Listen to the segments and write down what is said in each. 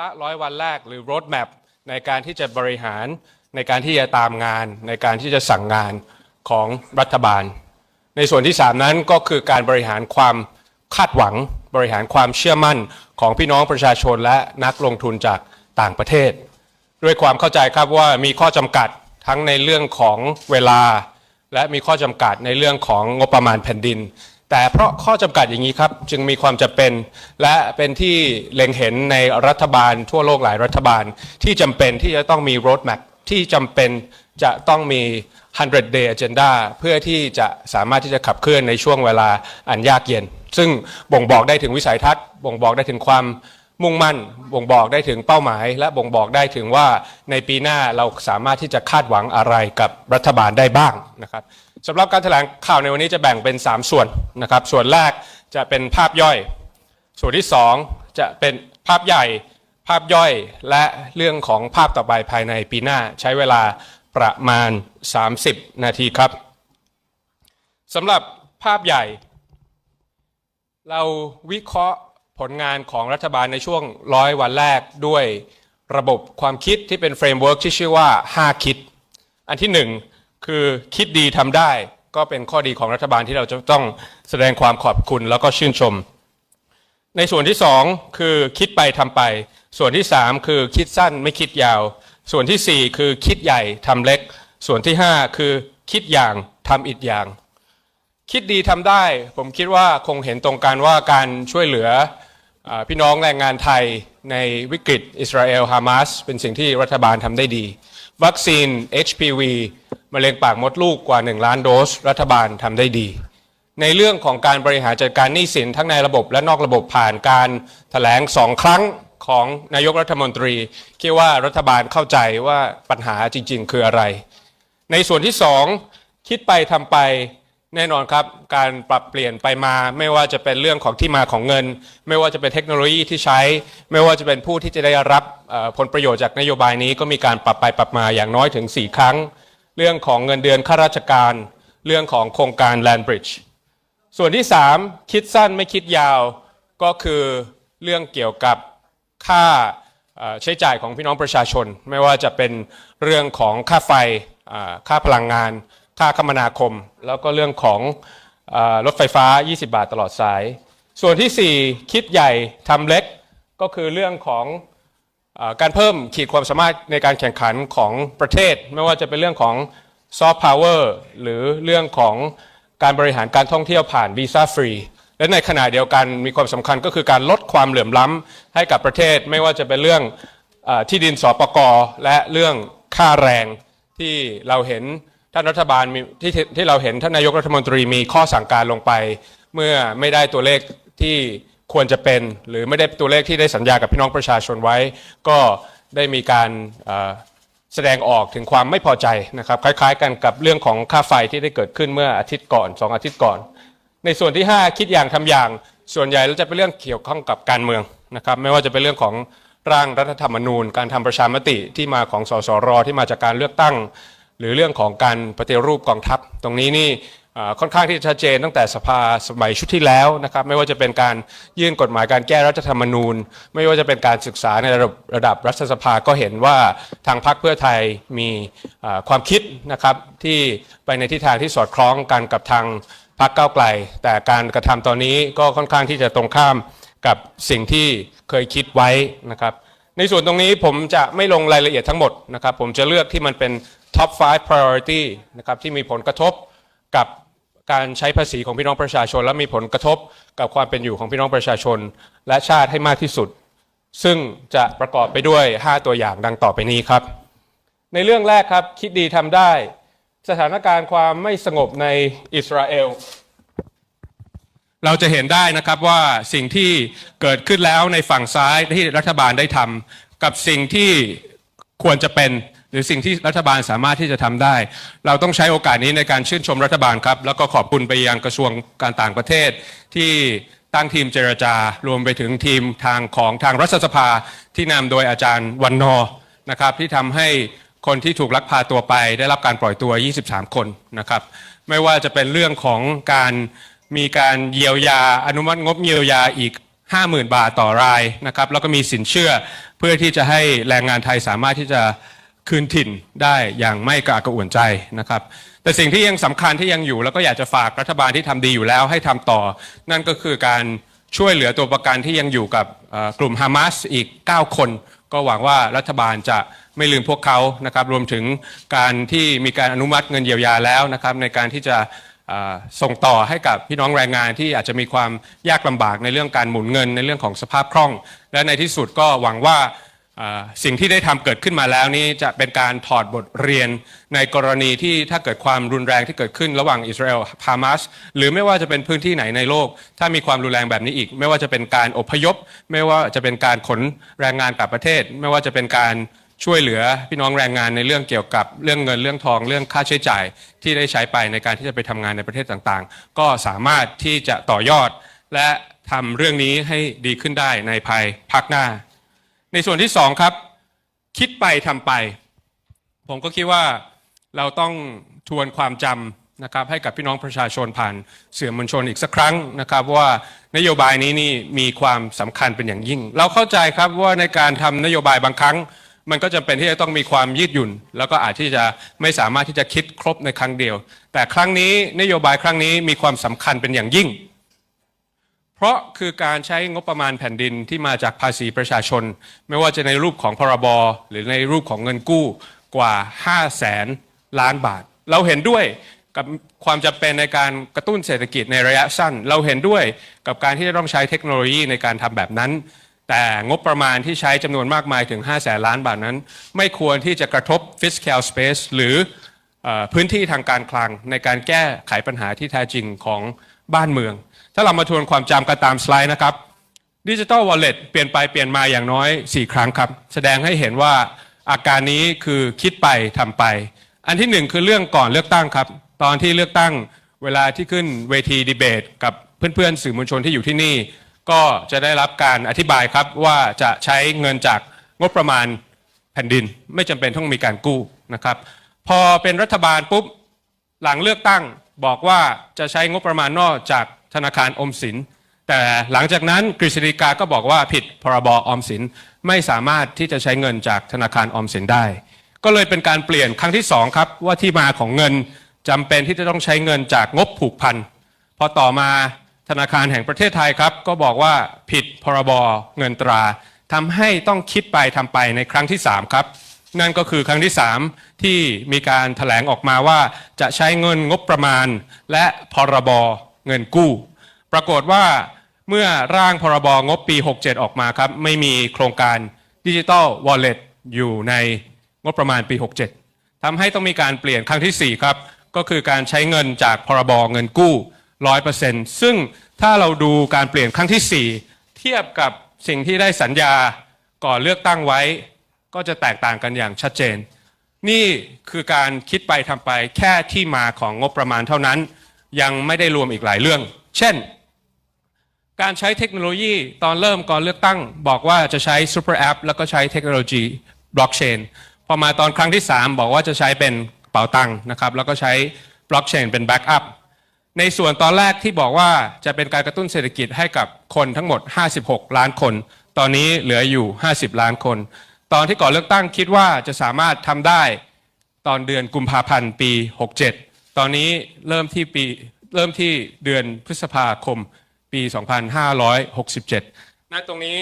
ละร้อยวันแรกหรือ road map ในการที่จะบริหารในการที่จะตามงาน ในการที่จะสั่งงานของรัฐบาล ในส่วนที่ 3 นั้นก็คือการบริหารความคาดหวัง บริหารความเชื่อมั่นของพี่น้องประชาชนและนักลงทุนจากต่างประเทศ ด้วยความเข้าใจครับว่ามีข้อจำกัดทั้งในเรื่องของเวลา และมีข้อจำกัดในเรื่องของงบประมาณแผ่นดิน แต่เพราะข้อจำกัดอย่างนี้ครับจึงมีความจำเป็น และเป็นที่เล็งเห็นในรัฐบาลทั่วโลกหลายรัฐบาล ที่จำเป็นที่จะต้องมี road map ที่จำเป็นจะต้องมี 100 day agenda เพื่อที่จะสามารถที่จะขับเคลื่อนในช่วงเวลาอันยากเย็น ซึ่งบ่งบอกได้ถึงวิสัยทัศน์ บ่งบอกได้ถึงความมุ่งมั่น บ่งบอกได้ถึงเป้าหมาย และบ่งบอกได้ถึงว่าในปีหน้าเราสามารถที่จะคาดหวังอะไรกับรัฐบาลได้บ้างนะครับ สำหรับการแถลงข่าวในวันนี้จะแบ่งเป็น 3 ส่วนนะครับ ส่วนแรกจะเป็นภาพย่อย ส่วนที่ 2 จะเป็นภาพใหญ่ ภาพย่อย และเรื่องของภาพต่อไปภายในปีหน้าใช้เวลาประมาณ 30 นาทีครับสำหรับภาพใหญ่ เราวิเคราะห์ผลงานของรัฐบาลในช่วงร้อยวันแรกด้วยระบบความคิดที่เป็นเฟรมเวิร์กที่ชื่อว่า 5 คิด อันที่หนึ่ง คือคิดดีทำได้ ก็เป็นข้อดีของรัฐบาลที่เราจะต้องแสดงความขอบคุณแล้วก็ชื่นชม ในส่วนที่สองคือคิดไปทำไป ส่วนที่สามคือคิดสั้นไม่คิดยาว ส่วนที่สี่คือคิดใหญ่ทำเล็ก ส่วนที่ห้าคือคิดอย่างทำอีกอย่าง คิดดีทำได้ ผมคิดว่าคงเห็นตรงกันว่าการช่วยเหลืออพี่น้องแรงงานไทยในวิกฤตอิสราเอลฮามาสเป็นสิ่งที่รัฐบาลทำได้ดี วัคซีน HPV มะเร็งปากมดลูกกว่า 1 ล้านโดส รัฐบาลทำได้ดี ในเรื่องของการบริหารจัดการหนี้สินทั้งในระบบและนอกระบบผ่านการถแถลงสองครั้งของนายกรัฐมนตรีคิดว่ารัฐบาลเข้าใจว่าปัญหาจริง ๆ คืออะไร ในส่วนที่สองคิดไปทำไป แน่นอนครับ การปรับเปลี่ยนไปมาไม่ว่าจะเป็นเรื่องของที่มาของเงิน ไม่ว่าจะเป็นเทคโนโลยีที่ใช้ ไม่ว่าจะเป็นผู้ที่จะได้รับผลประโยชน์จากนโยบายนี้ก็มีการปรับไปปรับมาอย่างน้อยถึง 4 ครั้ง เรื่องของเงินเดือนข้าราชการ เรื่องของโครงการ Land Bridge ส่วนที่ 3 คิดสั้นไม่คิดยาวก็คือเรื่องเกี่ยวกับค่าใช้จ่ายของพี่น้องประชาชน ไม่ว่าจะเป็นเรื่องของค่าไฟค่าพลังงาน ค่าคมนาคม แล้วก็เรื่องของรถไฟฟ้า 20 บาทตลอดสาย ส่วนทีสี่4 คิดใหญ่ทำเล็กก็คือเรื่องของอการเพิ่มขีดความสามารถในการแข่งขันของประเทศ ไม่ว่าจะเป็นเรื่องของซอฟต์พาวเวอร์หรือเรื่องของการบริหารการท่องเที่ยวผ่านวีซ่าฟรีและในขณะเดียวกันมีความสำคัญก็คือการลดความเหลื่อมล้ำให้กับประเทศ ไม่ว่าจะเป็นเรื่องอที่ดินสอปกและเรื่องค่าแรงที่เราเห็น ท่านรัฐบาลมีที่ที่เราเห็นท่านนายกรัฐมนตรีมีข้อสั่งการลงไป เมื่อไม่ได้ตัวเลขที่ควรจะเป็น หรือไม่ได้ตัวเลขที่ได้สัญญากับพี่น้องประชาชนไว้ ก็ได้มีการแสดงออกถึงความไม่พอใจนะครับ คล้ายๆ กันกับเรื่องของค่าไฟที่ได้เกิดขึ้นเมื่ออาทิตย์ก่อนสองอาทิตย์ก่อน ในส่วนที่ 5 คิดอย่างทำอย่างส่วนใหญ่แล้วจะเป็นเรื่องเกี่ยวข้องกับการเมืองนะครับ ไม่ว่าจะเป็นเรื่องของร่างรัฐธรรมนูญ การทำประชามติที่มาของสสรที่มาจากการเลือกตั้ง หรือเรื่องของการปฏิรูปกองทัพ ตรงนี้นี่ค่อนข้างที่จะชัดเจนตั้งแต่สภาสมัยชุดที่แล้วนะครับไม่ว่าจะเป็นการยื่นกฎหมายการแก้รัฐธรรมนูญ ไม่ว่าจะเป็นการศึกษาในระดับระดับรัฐสภาก็เห็นว่าทางพรรคเพื่อไทยมีความคิดนะครับที่ไปในทิศทางที่สอดคล้องกันกับทางพรรคก้าวไกล แต่การกระทำตอนนี้ก็ค่อนข้างที่จะตรงข้ามกับสิ่งที่เคยคิดไว้นะครับในส่วนตรงนี้ผมจะไม่ลงรายละเอียดทั้งหมดนะครับผมจะเลือกที่มันเป็น top 5 priority นะครับที่มีผลกระทบกับการใช้ภาษีของพี่น้องประชาชน และมีผลกระทบกับความเป็นอยู่ของพี่น้องประชาชน และชาติให้มากที่สุด ซึ่งจะประกอบไปด้วย 5 ตัวอย่างดังต่อไปนี้ครับ ในเรื่องแรกครับคิดดีทำได้ สถานการณ์ความไม่สงบในอิสราเอลเราจะเห็นได้นะครับว่าสิ่งที่เกิดขึ้นแล้วในฝั่งซ้ายที่รัฐบาลได้ทำกับสิ่งที่ควรจะเป็น หรือสิ่งที่รัฐบาลสามารถที่จะทำได้ เราต้องใช้โอกาสนี้ในการชื่นชมรัฐบาลครับ แล้วก็ขอบคุณไปยังกระทรวงการต่างประเทศ ที่ตั้งทีมเจรจา รวมไปถึงทีมทางของทางรัฐสภาที่นำโดยอาจารย์วันนอร์นะครับที่ทำให้คนที่ถูกลักพาตัวไป ได้รับการปล่อยตัว 23 คนนะครับไม่ว่าจะเป็นเรื่องของการมีการเยียวยาอนุมัติงบเยียวยาอีก 50,000 บาทต่อรายนะครับแล้วก็มีสินเชื่อเพื่อที่จะให้แรงงานไทยสามารถที่จะ คืนถิ่นได้อย่างไม่กระอักกระอ่วนใจนะครับ แต่สิ่งที่ยังสำคัญที่ยังอยู่ แล้วก็อยากจะฝากรัฐบาลที่ทำดีอยู่แล้วให้ทำต่อ นั่นก็คือการช่วยเหลือตัวประกันที่ยังอยู่กับกลุ่มฮามาสอีก 9 คน ก็หวังว่ารัฐบาลจะไม่ลืมพวกเขานะครับ รวมถึงการที่มีการอนุมัติเงินเยียวยาแล้วนะครับ ในการที่จะส่งต่อให้กับพี่น้องแรงงานที่อาจจะมีความยากลำบากในเรื่องการหมุนเงินในเรื่องของสภาพคล่อง และในที่สุดก็หวังว่า สิ่งที่ได้ทำเกิดขึ้นมาแล้วนี้จะเป็นการถอดบทเรียนในกรณีที่ถ้าเกิดความรุนแรงที่เกิดขึ้นระหว่างอิสราเอลฮามาสหรือไม่ว่าจะเป็นพื้นที่ไหนในโลก ถ้ามีความรุนแรงแบบนี้อีก ไม่ว่าจะเป็นการอพยพ ไม่ว่าจะเป็นการขนแรงงานกลับประเทศ ไม่ว่าจะเป็นการช่วยเหลือพี่น้องแรงงานในเรื่องเกี่ยวกับเรื่องเงินเรื่องทองเรื่องค่าใช้จ่ายที่ได้ใช้ไปในการที่จะไปทำงานในประเทศต่างๆ ก็สามารถที่จะต่อยอด และทำเรื่องนี้ให้ดีขึ้นได้ในภายภาคหน้า ในส่วนที่สองครับ คิดไปทำไป ผมก็คิดว่าเราต้องทวนความจำนะครับให้กับพี่น้องประชาชนผ่านเสื่อมวลชนอีกสักครั้งนะครับ ว่านโยบายนี้นี่มีความสำคัญเป็นอย่างยิ่ง เราเข้าใจครับว่าในการทำนโยบายบางครั้ง มันก็จำเป็นที่จะต้องมีความยืดหยุ่น แล้วก็อาจที่จะไม่สามารถที่จะคิดครบในครั้งเดียว แต่ครั้งนี้นโยบายครั้งนี้มีความสำคัญเป็นอย่างยิ่ง เพราะคือการใช้งบประมาณแผ่นดินที่มาจากภาษีประชาชน ไม่ว่าจะในรูปของพรบหรือในรูปของเงินกู้กว่า 5 0 0แสนล้านบาท เราเห็นด้วยกับความจำเป็นในการกระตุ้นเศรษฐกิจในระยะสั้น เราเห็นด้วยกับการที่จะต้องใช้เทคโนโลยีในการทำแบบนั้น แต่งบประมาณที่ใช้จำนวนมากมายถึง 5 0 0แสนล้านบาทนั้น ไม่ควรที่จะกระทบ fiscal space หรืออพื้นที่ทางการคลังในการแก้ไขปัญหาที่แท้จริงของบ้านเมือง ถ้าเรามาทวนความจำกันตามสไลด์นะครับดิจิ t a ลวอลเล็ตเปลี่ยนไปเปลี่ยนมาอย่างน้อย 4 ครั้งครับ แสดงให้เห็นว่าอาการนี้คือคิดไปทำไป อันที่หนึ่งคือเรื่องก่อนเลือกตั้งครับ ตอนที่เลือกตั้งเวลาที่ขึ้นเวทีดีเบต กับเพื่อนๆ สื่อมวลชนที่อยู่ที่นี่ ก็จะได้รับการอธิบายครับว่าจะใช้เงินจากงบประมาณแผ่นดิน ไม่จำเป็นต้องมีการกู้นะครับ พอเป็นรัฐบาลปุ๊บหลังเลือกตั้งบอกว่าจะใช้งบประมาณนอกจาก ธนาคารอมสิน แต่หลังจากนั้นกฤษฎีกาก็บอกว่าผิดพรบออมสินไม่สามารถที่จะใช้เงินจากธนาคารออมสินได้ ก็เลยเป็นการเปลี่ยนครั้งที่สองครับว่าที่มาของเงินจำเป็นที่จะต้องใช้เงินจากงบผูกพันพอต่อมาธนาคารแห่งประเทศไทยครับ ก็บอกว่าผิดพรบเงินตราทำให้ต้องคิดไปทำไปในครั้งที่ 3 ครับ นั่นก็คือครั้งที่ 3 ที่มีการถแถลงออกมาว่าจะใช้เงินงบประมาณ และพรบ เงินกู้ ปรากฏว่าเมื่อร่างพรบงบปี 67 ออกมาครับไม่มีโครงการดิจิ t a ลวอลเล็ตอยู่ในงบประมาณปี 67ทำให้ต้องมีการเปลี่ยนครั้งที่ 4 ครับ ก็คือการใช้เงินจากพรบเงินกู้ 100%ซึ่งถ้าเราดูการเปลี่ยนครั้งที่ 4 เทียบกับสิ่งที่ได้สัญญาก่อนเลือกตั้งไว้ ก็จะแตกต่างกันอย่างชัดเจน นี่คือการคิดไปทำไปแค่ที่มาของงบประมาณเท่านั้น ยังไม่ได้รวมอีกหลายเรื่อง เช่น การใช้เทคโนโลยีตอนเริ่มก่อนเลือกตั้ง บอกว่าจะใช้ Super App แล้วก็ใช้เทคโนโลยีบล็อกเชนพอมาตอนครั้งที่ 3 บอกว่าจะใช้เป็นเป๋าตังค์นะครับแล้วก็ใช้บล็อกเชนเป็นแบ็กอัพในส่วนตอนแรกที่บอกว่าจะเป็นการกระตุ้นเศรษฐกิจให้กับคนทั้งหมด 56 ล้านคน ตอนนี้เหลืออยู่ 50 ล้านคน ตอนที่ก่อนเลือกตั้งคิดว่าจะสามารถทำได้ตอนเดือนกุมภาพันธ์ปี 67 ตอนนี้เริ่มที่ปีเริ่มที่เดือนพฤษภาคมปี 2567ณตรงนี้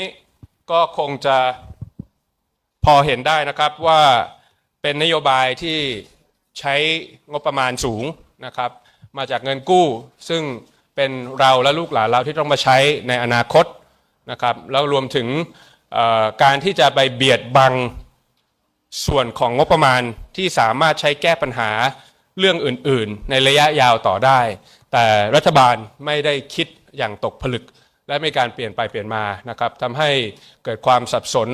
ก็คงจะพอเห็นได้นะครับว่าเป็นนโยบายที่ใช้งบประมาณสูงนะครับมาจากเงินกู้ซึ่งเป็นเราและลูกหลานเราที่ต้องมาใช้ในอนาคตนะครับแล้วรวมถึงการที่จะไปเบียดบังส่วนของงบประมาณที่สามารถใช้แก้ปัญหา เรื่องอื่นๆ ในระยะยาวต่อได้ แต่รัฐบาลไม่ได้คิดอย่างตกผลึก และมีการเปลี่ยนไปเปลี่ยนมานะครับทำให้เกิดความสับสน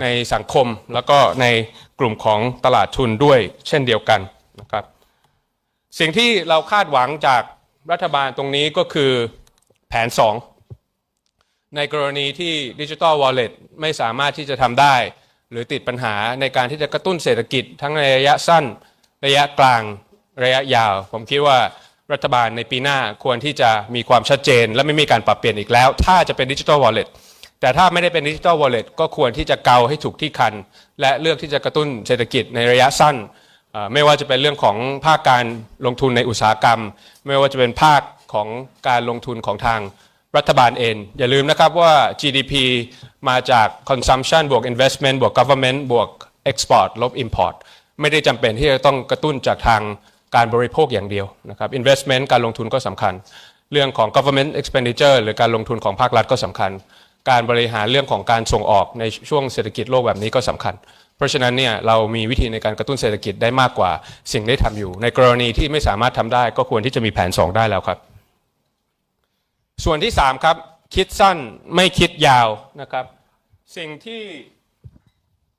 ในสังคมแล้วก็ในกลุ่มของตลาดทุนด้วยเช่นเดียวกันนะครับสิ่งที่เราคาดหวังจากรัฐบาลตรงนี้ก็คือแผน 2 ในกรณีที่ดิจิ t a ลวอลเล็ตไม่สามารถที่จะทำได้ หรือติดปัญหาในการที่จะกระตุ้นเศรษฐกิจทั้งในระยะสั้นระยะกลาง ระยะยาว ผมคิดว่ารัฐบาลในปีหน้าควรที่จะมีความชัดเจน และไม่มีการปรับเปลี่ยนอีกแล้ว ถ้าจะเป็นดิจิทัลวอลเล็ตแต่ถ้าไม่ได้เป็นดิจิทัลวอลเล็ตก็ควรที่จะเกาให้ถูกที่คัน และเลือกที่จะกระตุ้นเศรษฐกิจในระยะสั้น ไม่ว่าจะเป็นเรื่องของภาคการลงทุนในอุตสาหกรรม ไม่ว่าจะเป็นภาคของการลงทุนของทางรัฐบาลเอง อย่าลืมนะครับว่า GDP มาจาก consumption บวก investment บวก government บวก export ลบ import ไม่ได้จำเป็นที่จะต้องกระตุ้นจากทาง การบริโภคอย่างเดียวนะครับ investment การลงทุนก็สำคัญ เรื่องของ government expenditure หรือการลงทุนของภาครัฐก็สำคัญ การบริหารเรื่องของการส่งออกในช่วงเศรษฐกิจโลกแบบนี้ก็สำคัญ เพราะฉะนั้นเนี่ยเรามีวิธีในการกระตุ้นเศรษฐกิจได้มากกว่าสิ่งที่ทำอยู่ ในกรณีที่ไม่สามารถทำได้ก็ควรที่จะมีแผน 2 ได้แล้วครับ ส่วนที่ 3 ครับ คิดสั้นไม่คิดยาวนะครับ สิ่งที่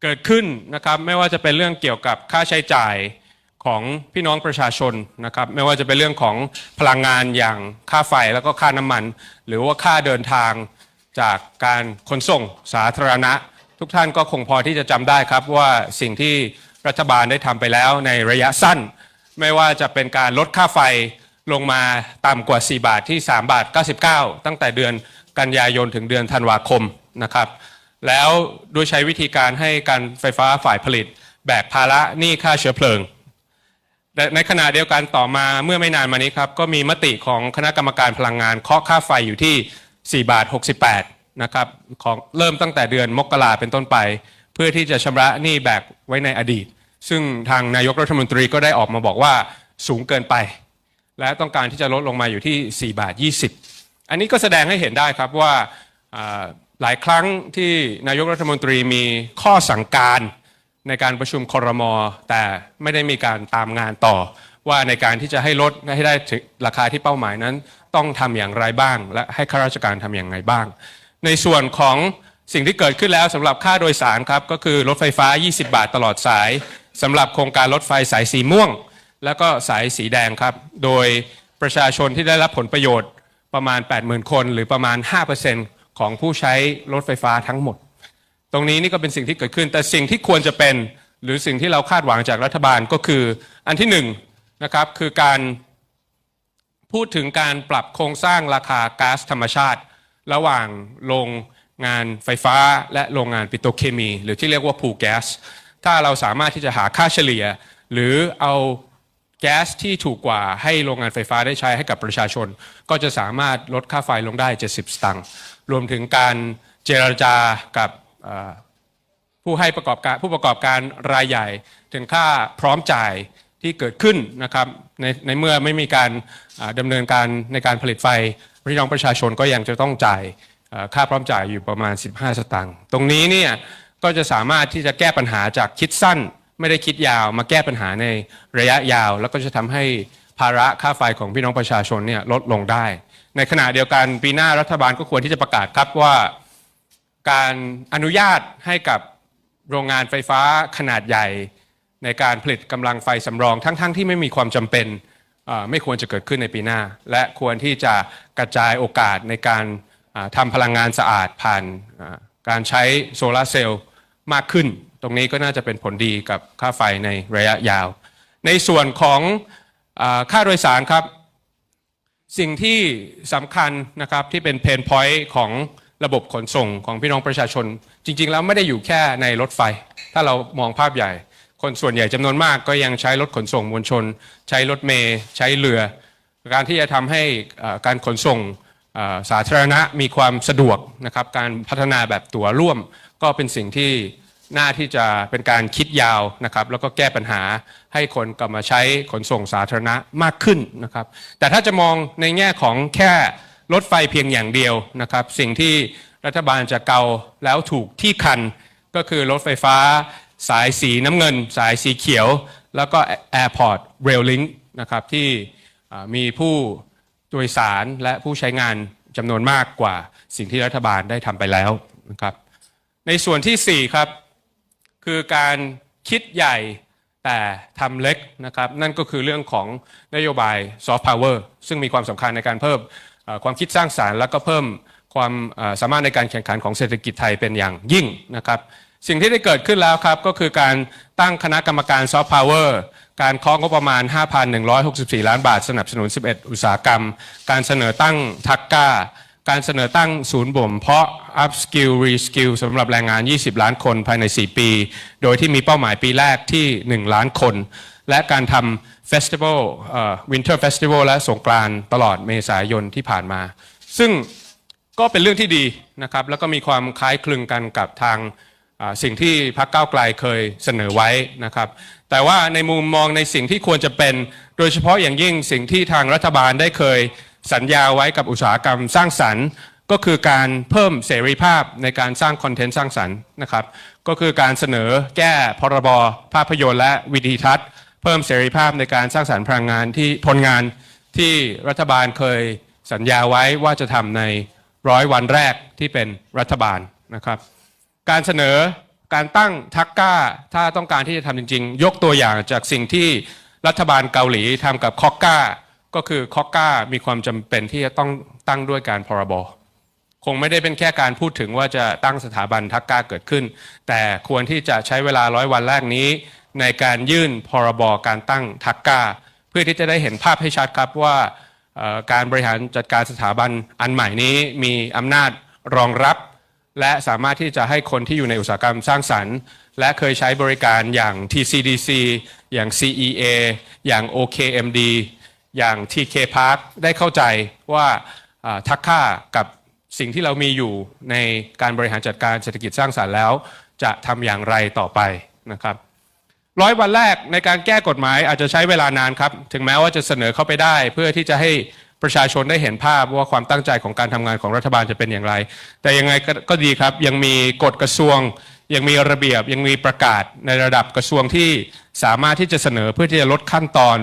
เกิดขึ้นนะครับไม่ว่าจะเป็นเรื่องเกี่ยวกับค่าใช้จ่าย ของพี่น้องประชาชนนะครับไม่ว่าจะเป็นเรื่องของพลังงานอย่างค่าไฟแล้วก็ค่าน้ำมัน หรือว่าค่าเดินทางจากการขนส่งสาธารณะ ทุกท่านก็คงพอที่จะจำได้ครับว่าสิ่งที่รัฐบาลได้ทำไปแล้วในระยะสั้น ไม่ว่าจะเป็นการลดค่าไฟลงมาต่ำกว่า 4 บาทที่ 3 บาท 99 ตั้งแต่เดือนกันยายนถึงเดือนธันวาคมนะครับ แล้วโดยใช้วิธีการให้การไฟฟ้าฝ่ายผลิต แบกภาระหนี้ค่าเชื้อเพลิง แต่ในขณะเดียวกันต่อมาเมื่อไม่นานมานี้ครับ ก็มีมติของคณะกรรมการพลังงานเคาะค่าไฟอยู่ที่4บาท68นะครับของเริ่มตั้งแต่เดือนมกราเป็นต้นไป เพื่อที่จะชำระหนี้แบกไว้ในอดีต ซึ่งทางนายกรัฐมนตรีก็ได้ออกมาบอกว่าสูงเกินไป และต้องการที่จะลดลงมาอยู่ที่4บาท20 อันนี้ก็แสดงให้เห็นได้ครับว่าอ่าหลายครั้งที่นายกรัฐมนตรีมีข้อสั่งการ ในการประชุมคอรมอแต่ไม่ได้มีการตามงานต่อ ว่าในการที่จะให้ลดให้ได้ถึงราคาที่เป้าหมายนั้น ต้องทำอย่างไรบ้าง และให้ข้าราชการทำอย่างไรบ้าง ในส่วนของสิ่งที่เกิดขึ้นแล้วสำหรับค่าโดยสารครับก็คือรถไฟฟ้า 20 บาทตลอดสายสำหรับโครงการรถไฟสายสีม่วง แล้วก็สายสีแดงครับ โดยประชาชนที่ได้รับผลประโยชน์ประมาณ 80,000 คน หรือประมาณ 5%ของผู้ใช้รถไฟฟ้าทั้งหมด ตรงนี้นี่ก็เป็นสิ่งที่เกิดขึ้น แต่สิ่งที่ควรจะเป็น หรือสิ่งที่เราคาดหวังจากรัฐบาลก็คือ อันที่หนึ่งนะครับคือการพูดถึงการปรับโครงสร้างราคาก๊าซธรรมชาติ ระหว่างโรงงานไฟฟ้า และโรงงานปิโตรเคมี หรือที่เรียกว่าพูแก๊สถ้าเราสามารถที่จะหาค่าเฉลี่ย หรือเอาแก๊สที่ถูกกว่าให้โรงงานไฟฟ้าได้ใช้ให้กับประชาชน ก็จะสามารถลดค่าไฟลงได้ 70 สตางค์รวมถึงการเจรจากับ ผู้ให้ประกอบการผู้ประกอบการรายใหญ่ ถึงค่าพร้อมจ่ายที่เกิดขึ้นนะครับในในเมื่อไม่มีการดำาเนินการในการผลิตไฟพี่น้องประชาชนก็ยังจะต้องจ่ายค่าพร้อมจ่ายอยู่ประมาณ 15 สตางค์ตรงนี้เนี่ยก็จะสามารถที่จะแก้ปัญหาจากคิดสั้น ไม่ได้คิดยาว มาแก้ปัญหาในระยะยาว แล้วก็จะทำให้ภาระค่าไฟของพี่น้องประชาชนเนี่ยลดลงได้ ในขณะเดียวกันปีหน้ารัฐบาลก็ควรที่จะประกาศครับว่า การอนุญาตให้กับโรงงานไฟฟ้าขนาดใหญ่ ในการผลิตกำลังไฟสำรองทั้งๆทที่ไม่มีความจำเป็นไม่ควรจะเกิดขึ้นในปีหน้า และควรที่จะกระจายโอกาสในการทำพลังงานสะอาดผ่านการใช้โซลาร์เซลล์มากขึ้น ตรงนี้ก็น่าจะเป็นผลดีกับค่าไฟในระยะยาว ในส่วนของอค่าโดยสารครับ สิ่งที่สำคัญนะครับที่เป็นเพนพอยต์ของ ระบบขนส่งของพี่น้องประชาชน จริง ๆ แล้วไม่ได้อยู่แค่ในรถไฟ ถ้าเรามองภาพใหญ่ คนส่วนใหญ่จำนวนมากก็ยังใช้รถขนส่งมวลชน ใช้รถเมล์ใช้เรือ การที่จะทำให้การขนส่งสาธารณะมีความสะดวกนะครับการพัฒนาแบบตั๋วร่วมก็เป็นสิ่งที่น่าที่จะเป็นการคิดยาวนะครับแล้วก็แก้ปัญหาให้คนกลับมาใช้ขนส่งสาธารณะมากขึ้นนะครับแต่ถ้าจะมองในแง่ของแค่ รถไฟเพียงอย่างเดียวนะครับ สิ่งที่รัฐบาลจะเกาแล้วถูกที่คัน ก็คือรถไฟฟ้า สายสีน้ำเงิน สายสีเขียว แล้วก็ Airport Rail Link นะครับที่มีผู้โดยสารและผู้ใช้งานจำนวนมากกว่าสิ่งที่รัฐบาลได้ทำไปแล้วนะครับในส่วนที่ 4 ครับ คือการคิดใหญ่แต่ทำเล็กนะครับ นั่นก็คือเรื่องของนโยบายซอฟต์พาวเวอร์ซึ่งมีความสำคัญในการเพิ่ม ความคิดสร้างสารรค์แล้วก็เพิ่มความสามารถในการแข่งขันของเศรษฐกิจไทยเป็นอย่างยิ่งนะครับ สิ่งที่ได้เกิดขึ้นแล้วครับ ก็คือการตั้งคณะกรรมการซอฟต์พาวเวอร์การเคาะงบประมาณ 5,164 ล้านบาท สนับสนุน 11 อุตสาหกรรม การเสนอตั้งทักก้า การเสนอตั้งศูนย์บ่มเพาะ upskill reskill สำหรับแรงงาน 20 ล้านคนภายใน 4 ปี โดยที่มีเป้าหมายปีแรกที่ 1 ล้านคน และการทำ เฟสติวัลวินเทอร์เฟสติวัลและสงกรานตลอดเมษายนที่ผ่านมา ซึ่งก็เป็นเรื่องที่ดีนะครับแล้วก็มีความคล้ายคลึงกันกับทางสิ่งที่พรรคก้าวไกลเคยเสนอไว้นะครับ แต่ว่าในมุมมองในสิ่งที่ควรจะเป็น โดยเฉพาะอย่างยิ่งสิ่งที่ทางรัฐบาลได้เคยสัญญาไว้กับอุตสาหกรรมสร้างสรรค์ก็คือการเพิ่มเสรีภาพในการสร้างคอนเทนต์สร้างสรรค์นะครับ ก็คือการเสนอแก้พรบภาพยนตร์และวิดีทัศน์ เพิ่มเสรีภาพในการสร้างสรรค์พลังงานที่ผลงานที่รัฐบาลเคยสัญญาไว้ว่าจะทำในร้อยวันแรกที่เป็นรัฐบาลนะครับ การเสนอการตั้งทักก้าถ้าต้องการที่จะทำจริง ๆ ยกตัวอย่างจากสิ่งที่รัฐบาลเกาหลีทำกับคอกก้า ก็คือคอกก้ามีความจำเป็นที่จะต้องตั้งด้วยการพรบคงไม่ได้เป็นแค่การพูดถึงว่าจะตั้งสถาบันทักก้าเกิดขึ้น แต่ควรที่จะใช้เวลาร้อยวันแรกนี้ ในการยื่นพรบการตั้งทักกาเพื่อที่จะได้เห็นภาพให้ชัดครับว่าการบริหารจัดการสถาบันอันใหม่นี้มีอำนาจรองรับ และสามารถที่จะให้คนที่อยู่ในอุตสาหกรรมสร้างสรรค์ และเคยใช้บริการอย่าง TCDC อย่าง CEA อย่าง OKMD อย่าง TK Park ได้เข้าใจว่าทักค่ากับสิ่งที่เรามีอยู่ในการบริหารจัดการเศรษฐกิจสร้างสรรค์แล้ว จะทำอย่างไรต่อไปนะครับ ร้อยวันแรกในการแก้กฎหมายอาจจะใช้เวลานานครับ ถึงแม้ว่าจะเสนอเข้าไปได้ เพื่อที่จะให้ประชาชนได้เห็นภาพว่าความตั้งใจของการทำงานของรัฐบาลจะเป็นอย่างไร แต่ยังไงก็ดีครับ ยังมีกฎกระทรวง ยังมีระเบียบ ยังมีประกาศในระดับกระทรวงที่สามารถที่จะเสนอเพื่อที่จะลดขั้นตอน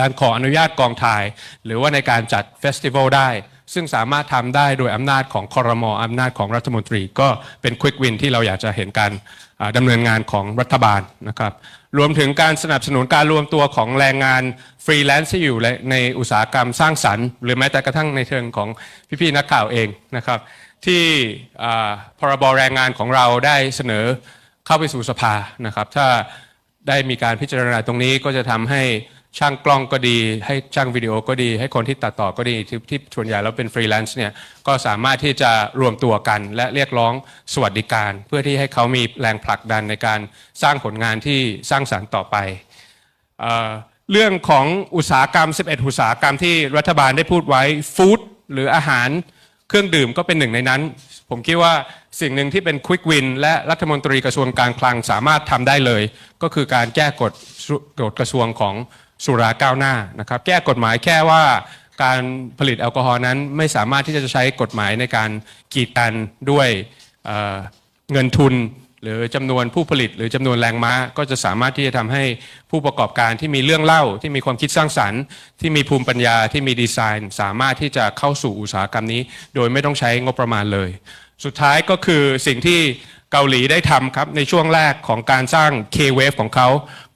การขออนุญาตกองถ่าย หรือว่าในการจัดเฟสติวัลได้ ซึ่งสามารถทำได้โดยอำนาจของคอรมออำนาจของรัฐมนตรี ก็เป็นควิกวินที่เราอยากจะเห็นการ ดำเนินงานของรัฐบาลนะครับ รวมถึงการสนับสนุนการรวมตัวของแรงงานฟรีแลนซ์ที่อยู่ในอุตสาหกรรมสร้างสรรค์ หรือแม้แต่กระทั่งในเชิงของพี่ๆนักข่าวเองนะครับ ที่พรบแรงงานของเราได้เสนอเข้าไปสู่สภานะครับ ถ้าได้มีการพิจารณาตรงนี้ก็จะทำให้ ช่างกล้องก็ดี ให้ช่างวิดีโอก็ดี ให้คนที่ตัดต่อก็ดีที่ที่ส่วนใหญ่แล้วเป็นฟรีแลนซ์เนี่ยก็สามารถที่จะรวมตัวกัน และเรียกร้องสวัสดิการ เพื่อที่ให้เขามีแรงผลักดันในการสร้างผลงานที่สร้างสรรค์ต่อไปเอเรื่องของอุตสาหกรรม 11 อุตสาหกรรมที่รัฐบาลได้พูดไว้ฟู้ดหรืออาหารเครื่องดื่มก็เป็นหนึ่งในนั้น ผมคิดว่าสิ่งหนึ่งที่เป็นควิกวินและรัฐมนตรีกระทรวงการคลังสามารถทำได้เลย ก็คือการแก้กฎกฎกระทรวงของ สุราก้าวหน้านะครับ แก้กฎหมายแค่ว่าการผลิตแอลกอฮอล์นั้นไม่สามารถที่จะใช้กฎหมายในการกีดกันด้วยเเงินทุน หรือจำนวนผู้ผลิต หรือจำนวนแรงม้า ก็จะสามารถที่จะทำให้ผู้ประกอบการที่มีเรื่องเล่า ที่มีความคิดสร้างสรรค์ ที่มีภูมิปัญญาที่มีดีไซน์ สามารถที่จะเข้าสู่อุตสาหกรรมนี้ โดยไม่ต้องใช้งบประมาณเลย สุดท้ายก็คือสิ่งที่ เกาหลีได้ทำครับในช่วงแรกของการสร้าง K-Wave ของเขา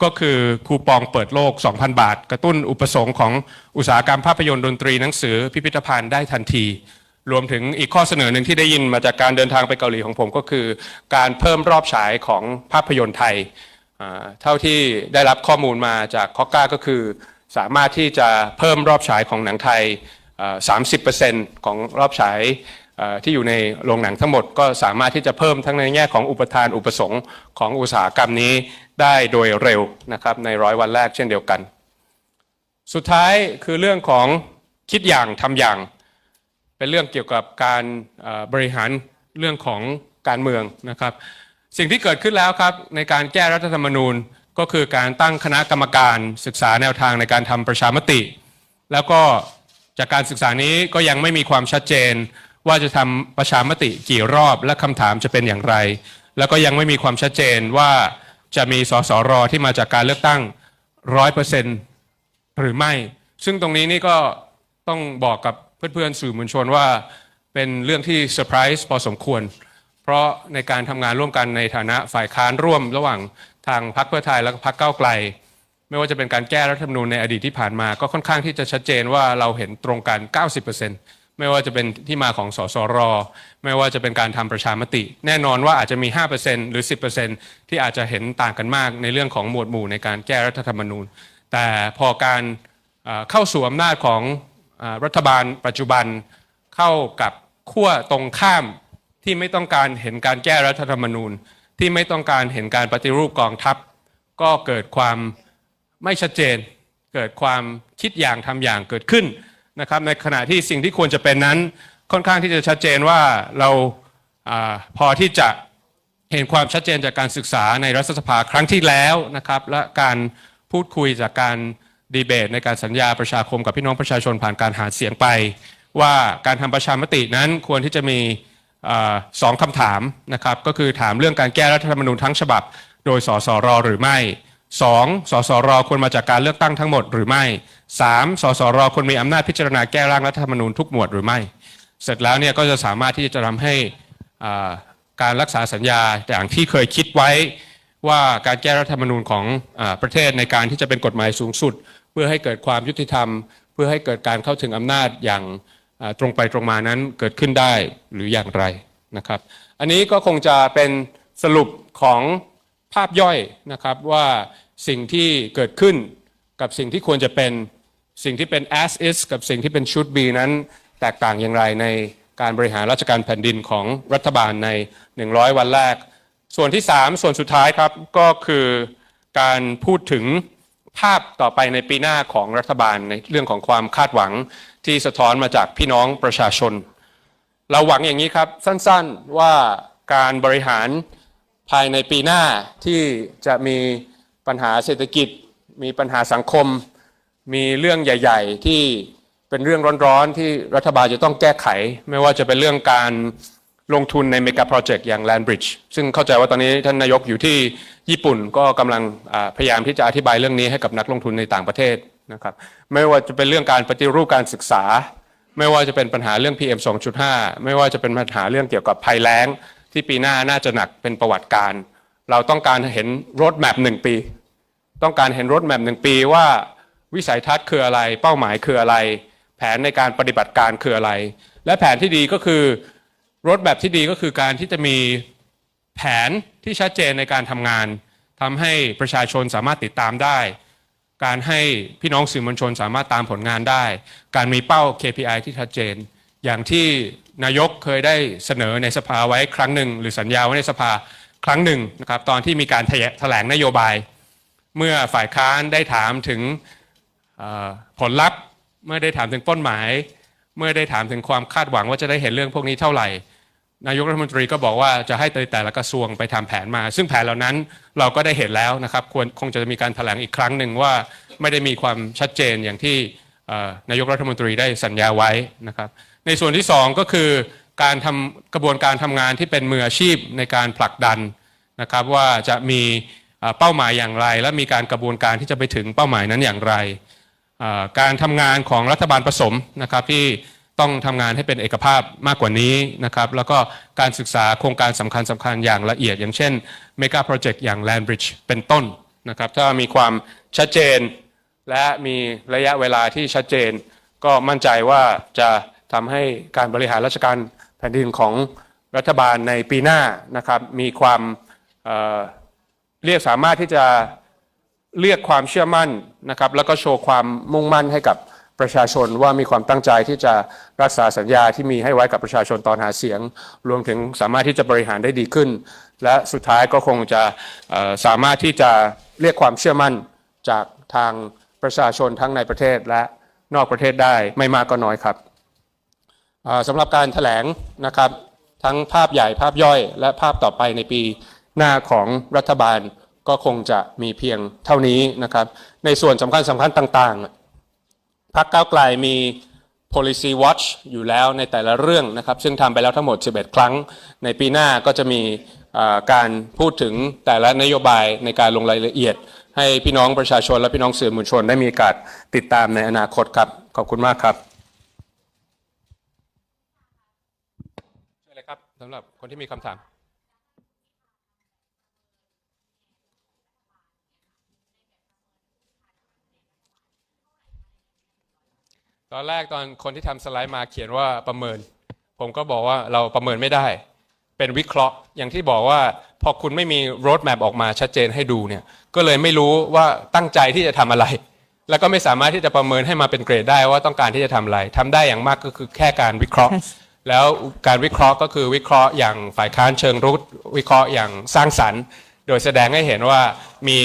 ก็คือคูปองเปิดโลก 2,000 บาท กระตุ้นอุปสงค์ของอุตสาหกรรมภาพยนตร์ดนตรีหนังสือพิพิธภัณฑ์ได้ทันที รวมถึงอีกข้อเสนอหนึ่งที่ได้ยินมาจากการเดินทางไปเกาหลีของผมก็คือ การเพิ่มรอบฉายของภาพยนตร์ไทย เท่าที่ได้รับข้อมูลมาจากคอก้าก็คือ สามารถที่จะเพิ่มรอบฉายของหนังไทย 30%ของรอบฉาย ที่อยู่ในโรงหนังทั้งหมดก็สามารถที่จะเพิ่มทั้งในแง่ของอุปทานอุปสงค์ของอุตสาหกรรมนี้ได้โดยเร็วนะครับในร้อยวันแรกเช่นเดียวกัน สุดท้ายคือเรื่องของคิดอย่างทำอย่าง เป็นเรื่องเกี่ยวกับการบริหารเรื่องของการเมืองนะครับ สิ่งที่เกิดขึ้นแล้วครับในการแก้รัฐธรรมนูญก็คือการตั้งคณะกรรมการศึกษาแนวทางในการทำประชามติ แล้วก็จากการศึกษานี้ก็ยังไม่มีความชัดเจน ว่าจะทำประชามติกี่รอบและคำถามจะเป็นอย่างไร แล้วก็ยังไม่มีความชัดเจนว่าจะมีสสรที่มาจากการเลือกตั้งร้อยเปอร์เซ็นต์หรือไม่ ซึ่งตรงนี้นี่ก็ต้องบอกกับเพื่อนๆสื่อมวลชนว่าเป็นเรื่องที่เซอร์ไพรส์พอสมควร เพราะในการทำงานร่วมกันในฐานะฝ่ายค้านร่วมระหว่างทางพรรคเพื่อไทยและพรรคก้าวไกล ไม่ว่าจะเป็นการแก้รัฐธรรมนูญในอดีตที่ผ่านมา ก็ค่อนข้างที่จะชัดเจนว่าเราเห็นตรงกัน 90%ไไม่ว่าจะเป็นที่มาของสสร ไม่ว่าจะเป็นการทำประชามติ แน่นอนว่าอาจจะมี 5%หรือ 10%ที่อาจจะเห็นต่างกันมากในเรื่องของหมวดหมู่ในการแก้รัฐธรรมนูญ แต่พอการเข้าสู่อำนาจของรัฐบาลปัจจุบันเข้ากับขั้วตรงข้ามที่ไม่ต้องการเห็นการแก้รัฐธรรมนูญ ที่ไม่ต้องการเห็นการปฏิรูปกองทัพ ก็เกิดความไม่ชัดเจน เกิดความคิดอย่างทำอย่างเกิดขึ้น นะครับในขณะที่สิ่งที่ควรจะเป็นนั้นค่อนข้างที่จะชัดเจนว่าเราอพอที่จะเห็นความชัดเจนจากการศึกษาในรัฐสภาครั้งที่แล้วนะครับและการพูดคุยจากการดีเบต ในการสัญญาประชาคมกับพี่น้องประชาชนผ่านการหาเสียงไป ว่าการทำประชามตินั้นควรที่จะมีอสองคำถามนะครับก็คือถามเรื่องการแก้รัฐธรรมนูญทั้งฉบับ โดยสสรหรือไม่ 2. สสรควรมาจากการเลือกตั้งทั้งหมดหรือไม่ 3. สสรควรมีอำนาจพิจารณาแก้ร่างรัฐธรรมนูญทุกหมวดหรือไม่ เสร็จแล้วเนี่ยก็จะสามารถที่จะทำให้การรักษาสัญญาอย่างที่เคยคิดไว้ว่าการแก้รัฐธรรมนูญของอประเทศในการที่จะเป็นกฎหมายสูงสุด เพื่อให้เกิดความยุติธรรม เพื่อให้เกิดการเข้าถึงอำนาจอย่างตรงไปตรงมานั้นเกิดขึ้นได้หรืออย่างไรนะครับ อันนี้ก็คงจะเป็นสรุปของ ภาพย่อยนะครับว่าสิ่งที่เกิดขึ้นกับสิ่งที่ควรจะเป็นสิ่งที่เป็น as is กับสิ่งที่เป็น should be นั้นแตกต่างอย่างไรในการบริหารราชการแผ่นดินของรัฐบาลใน 100 วันแรก ส่วนที่ 3 ส่วนสุดท้ายครับก็คือการพูดถึงภาพต่อไปในปีหน้าของรัฐบาลในเรื่องของความคาดหวังที่สะท้อนมาจากพี่น้องประชาชน เราหวังอย่างนี้ครับสั้นๆว่าการบริหาร ภายในปีหน้าที่จะมีปัญหาเศรษฐกิจ มีปัญหาสังคม มีเรื่องใหญ่ ๆ ที่เป็นเรื่องร้อนๆ ที่รัฐบาลจะต้องแก้ไข ไม่ว่าจะเป็นเรื่องการลงทุนในเมกะโปรเจกต์อย่าง Land Bridge ซึ่งเข้าใจว่าตอนนี้ท่านนายกอยู่ที่ญี่ปุ่นก็กำลังพยายามที่จะอธิบายเรื่องนี้ให้กับนักลงทุนในต่างประเทศนะครับไม่ว่าจะเป็นเรื่องการปฏิรูปการศึกษา ไม่ว่าจะเป็นปัญหาเรื่อง PM 2.5 ไม่ว่าจะเป็นปัญหาเรื่องเกี่ยวกับภัยแล้ง ที่ปีหน้าน่าจะหนักเป็นประวัติการ เราต้องการเห็นรถแมพหนึ่งปี ต้องการเห็นรถแมพหนึ่งปีว่าวิสัยทัศน์คืออะไร เป้าหมายคืออะไร แผนในการปฏิบัติการคืออะไร และแผนที่ดีก็คือรถแบบที่ดีก็คือการที่จะมีแผนที่ชัดเจนในการทำงานทำให้ประชาชนสามารถติดตามได้ การให้พี่น้องสื่อมวลชนสามารถตามผลงานได้ การมีเป้า KPI ที่ชัดเจน อย่างที่ นายกเคยได้เสนอในสภาไว้ครั้งหนึ่ง หรือสัญญาไว้ในสภาครั้งหนึ่งนะครับตอนที่มีการแถลงนโยบาย เมื่อฝ่ายค้านได้ถามถึงผลลัพธ์ เมื่อได้ถามถึงเป้าหมาย เมื่อได้ถามถึงความคาดหวังว่าจะได้เห็นเรื่องพวกนี้เท่าไหร่ นายกรัฐมนตรีก็บอกว่าจะให้แต่ละกระทรวงไปทำแผนมา ซึ่งแผนเหล่านั้นเราก็ได้เห็นแล้วนะครับควรคงจะมีการแถลงอีกครั้งหนึ่งว่าไม่ได้มีความชัดเจนอย่างที่นายกรัฐมนตรีได้สัญญาไว้นะครับ ในส่วนที่สองก็คือการทำกระบวนการทำงานที่เป็นมืออาชีพในการผลักดันนะครับว่าจะมีเป้าหมายอย่างไร และมีการกระบวนการที่จะไปถึงเป้าหมายนั้นอย่างไร การทำงานของรัฐบาลผสมนะครับที่ต้องทำงานให้เป็นเอกภาพมากกว่านี้นะครับแล้วก็การศึกษาโครงการสำคัญสำคัญอย่างละเอียด อย่างเช่นเมกะโปรเจกต์อย่าง Land Bridge เป็นต้นนะครับถ้ามีความชัดเจนและมีระยะเวลาที่ชัดเจน ก็มั่นใจว่าจะ ทำให้การบริหารราชการแผ่นดินของรัฐบาลในปีหน้านะครับมีความเเรียกสามารถที่จะเรียกความเชื่อมั่นนะครับแล้วก็โชว์ความมุ่งมั่นให้กับประชาชนว่ามีความตั้งใจที่จะรักษาสัญญาที่มีให้ไว้กับประชาชนตอนหาเสียง รวมถึงสามารถที่จะบริหารได้ดีขึ้น และสุดท้ายก็คงจะสามารถที่จะเรียกความเชื่อมั่นจากทางประชาชนทั้งในประเทศและนอกประเทศได้ไม่มากก็น้อยครับ สำหรับการแถลงนะครับทั้งภาพใหญ่ภาพย่อยและภาพต่อไปในปีหน้าของรัฐบาลก็คงจะมีเพียงเท่านี้นะครับ ในส่วนสำคัญสำคัญต่างๆพรรคก้าวไกลมี policy watch อยู่แล้วในแต่ละเรื่องนะครับ ซึ่งทำไปแล้วทั้งหมด 11 ครั้ง ในปีหน้าก็จะมีการพูดถึงแต่ละนโยบายในการลงรายละเอียด ให้พี่น้องประชาชนและพี่น้องสื่อมวลชนได้มีโอกาสติดตามในอนาคตครับ ขอบคุณมากครับ ใช่เลยครับ สำหรับคนที่มีคำถามตอนแรกตอนคนที่ทำสไลด์มาเขียนว่าประเมิน ผมก็บอกว่าเราประเมินไม่ได้ เป็นวิเคราะห์อย่างที่บอกว่าพอคุณไม่มีร a แม p ออกมาชัดเจนให้ดูเนี่ยก็เลยไม่รู้ว่าตั้งใจที่จะทำอะไร แล้วก็ไม่สามารถที่จะประเมินให้มาเป็นเกรดได้ว่าต้องการที่จะทำอะไรทำได้อย่างมากก็คือแค่การวิเคราะห์ แล้วการวิเคราะห์ก็คือวิเคราะห์อย่างฝ่ายค้านเชิงรุกวิเคราะห์อย่างสร้างสรรค์ โดยแสดงให้เห็นว่ามี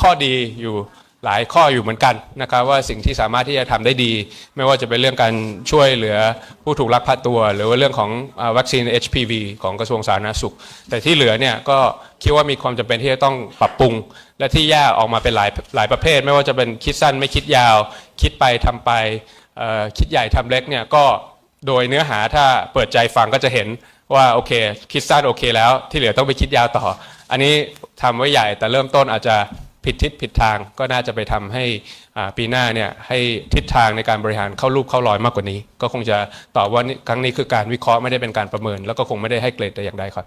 ข้อดีอยู่หลายข้ออยู่เหมือนกันนะครับว่าสิ่งที่สามารถที่จะทำได้ดี ไม่ว่าจะเป็นเรื่องการช่วยเหลือผู้ถูกลักพาตัว หรือว่าเรื่องของวัคซีน HPV ของกระทรวงสาธารณสุข แต่ที่เหลือเนี่ยก็คิดว่ามีความจำเป็นที่จะต้องปรับปรุง และที่แยกออกมาเป็นหลายหลายประเภท ไม่ว่าจะเป็นคิดสั้นไม่คิดยาว คิดไปทำไปคิดใหญ่ทำเล็กเนี่ยก็ โดยเนื้อหาถ้าเปิดใจฟังก็จะเห็นว่าโอเคคิดสั้นโอเคแล้วที่เหลือต้องไปคิดยาวต่อ อันนี้ทำไว้ใหญ่แต่เริ่มต้นอาจจะผิดทิศผิดทางก็น่าจะไปทำให้อ่าปีหน้าเนี่ยให้ทิศทางในการบริหารเข้ารูปเข้ารอยมากกว่านี้ ก็คงจะตอบว่านี่ครั้งนี้คือการวิเคราะห์ไม่ได้เป็นการประเมิน แล้วก็คงไม่ได้ให้เกรดแต่อย่างใดครับ